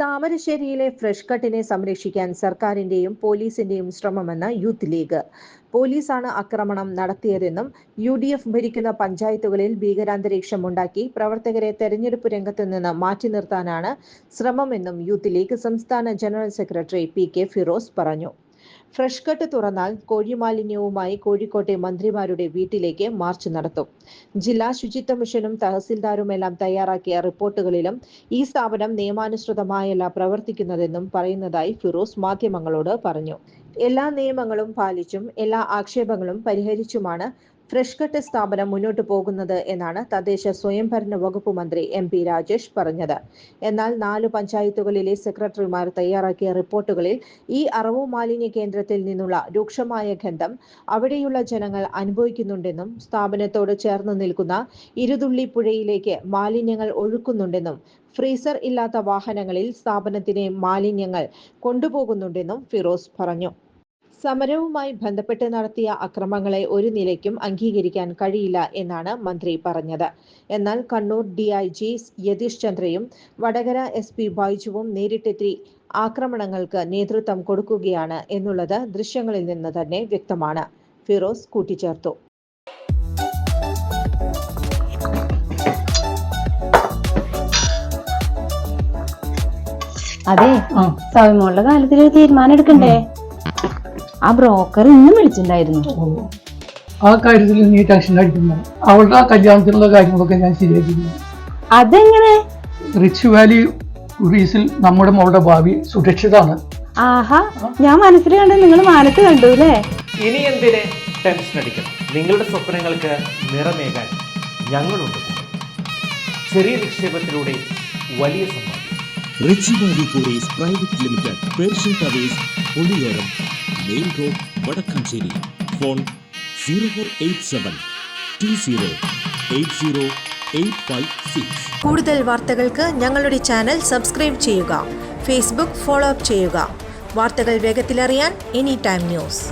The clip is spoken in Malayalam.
താമരശ്ശേരിയിലെ ഫ്രഷ് കട്ടിനെ സംരക്ഷിക്കാൻ സർക്കാരിന്റെയും പോലീസിന്റെയും ശ്രമമെന്ന് യൂത്ത് ലീഗ്. പോലീസാണ് ആക്രമണം നടത്തിയതെന്നും യു ഡി എഫ് ഭരിക്കുന്ന പഞ്ചായത്തുകളിൽ ഭീകരാന്തരീക്ഷമുണ്ടാക്കി പ്രവർത്തകരെ തെരഞ്ഞെടുപ്പ് രംഗത്ത് നിന്ന് മാറ്റി നിർത്താനാണ് ശ്രമമെന്നും യൂത്ത് ലീഗ് സംസ്ഥാന general secretary P K Firoz പറഞ്ഞു. ഫ്രഷ് കട്ട് തുറന്നാൽ കോഴിമാലിന്യവുമായി കോഴിക്കോട്ടെ മന്ത്രിമാരുടെ വീട്ടിലേക്ക് മാർച്ച് നടത്തും. ജില്ലാ ശുചിത്വ മിഷനും തഹസിൽദാരുമെല്ലാം തയ്യാറാക്കിയ റിപ്പോർട്ടുകളിലും ഈ സ്ഥാപനം നിയമാനുസൃതമായല്ല പ്രവർത്തിക്കുന്നതെന്നും പറയുന്നതായി ഫിറോസ് മാധ്യമങ്ങളോട് പറഞ്ഞു. എല്ലാ നിയമങ്ങളും പാലിച്ചും എല്ലാ ആക്ഷേപങ്ങളും പരിഹരിച്ചുമാണ് ഫ്രഷ് കട്ട് സ്ഥാപനം മുന്നോട്ട് പോകുന്നത് എന്നാണ് തദ്ദേശ സ്വയംഭരണ വകുപ്പ് മന്ത്രി എം പി രാജേഷ് പറഞ്ഞത്. എന്നാൽ നാല് പഞ്ചായത്തുകളിലെ സെക്രട്ടറിമാർ തയ്യാറാക്കിയ റിപ്പോർട്ടുകളിൽ ഈ അറവു മാലിന്യ കേന്ദ്രത്തിൽ നിന്നുള്ള രൂക്ഷമായ ഗന്ധം അവിടെയുള്ള ജനങ്ങൾ അനുഭവിക്കുന്നുണ്ടെന്നും സ്ഥാപനത്തോട് ചേർന്ന് നിൽക്കുന്ന ഇരുതുള്ളി പുഴയിലേക്ക് മാലിന്യങ്ങൾ ഒഴുക്കുന്നുണ്ടെന്നും ഫ്രീസർ ഇല്ലാത്ത വാഹനങ്ങളിൽ സ്ഥാപനത്തിലെ മാലിന്യങ്ങൾ കൊണ്ടുപോകുന്നുണ്ടെന്നും ഫിറോസ് പറഞ്ഞു. സമരവുമായി ബന്ധപ്പെട്ട് നടത്തിയ അക്രമങ്ങളെ ഒരു നിലയ്ക്കും അംഗീകരിക്കാൻ കഴിയില്ല എന്നാണ് മന്ത്രി പറഞ്ഞത്. എന്നാൽ കണ്ണൂർ ഡിഐജി യതീഷ് ചന്ദ്രയും വടകര എസ് പി ബൈജുവും നേരിട്ടെത്തി ആക്രമണങ്ങൾക്ക് നേതൃത്വം കൊടുക്കുകയാണ് എന്നുള്ളത് ദൃശ്യങ്ങളിൽ നിന്ന് തന്നെ വ്യക്തമാണ്. ഫിറോസ് കൂട്ടിച്ചേർത്തു. അതെ സൗമ്യമുള്ള കാര്യത്തിൽ ഒരു തീരുമാനം എടുക്കണ്ടേ? ആ ബ്രോക്കർ ഇന്നും വിളിച്ചിട്ടുണ്ടായിരുന്നു. ആ കാര്യത്തിൽ നീ ടെൻഷൻ അടിക്കുന്നു അവളുടെ ആ കല്യാണത്തിനുള്ള കാര്യങ്ങളൊക്കെ ഞാൻ ശരിയാക്കിയിരുന്നു അതെങ്ങനെ? റിച്ച് വാലി ടൂറീസിൽ നമ്മുടെ മോളുടെ ഭാവി സുരക്ഷിതാണ്. ആഹാ ഞാൻ മനസ്സിൽ കണ്ടു നിങ്ങൾ മാനത്ത് കണ്ടു അല്ലേ? ഇനി എന്തിന് ടെൻഷൻ അടിക്കണം? നിങ്ങളുടെ സ്വപ്നങ്ങൾക്ക് നിറമേകാൻ ഞങ്ങളുണ്ട്. ചെറിയ നിക്ഷേപത്തിലൂടെ വലിയ സമ്മാനം. Rich valley Kuries private limited Persian towers Poliyoram main road Vadakkanchery. Phone zero four eight seven two zero eight zero eight five six കൂടുതൽ വാർത്തകൾക്ക് ഞങ്ങളുടെ ചാനൽ സബ്സ്ക്രൈബ് ചെയ്യുക. ഫേസ്ബുക്ക് ഫോളോ അപ്പ് ചെയ്യുക. വാർത്തകൾ വേഗത്തിലറിയാൻ എനി ടൈം ന്യൂസ്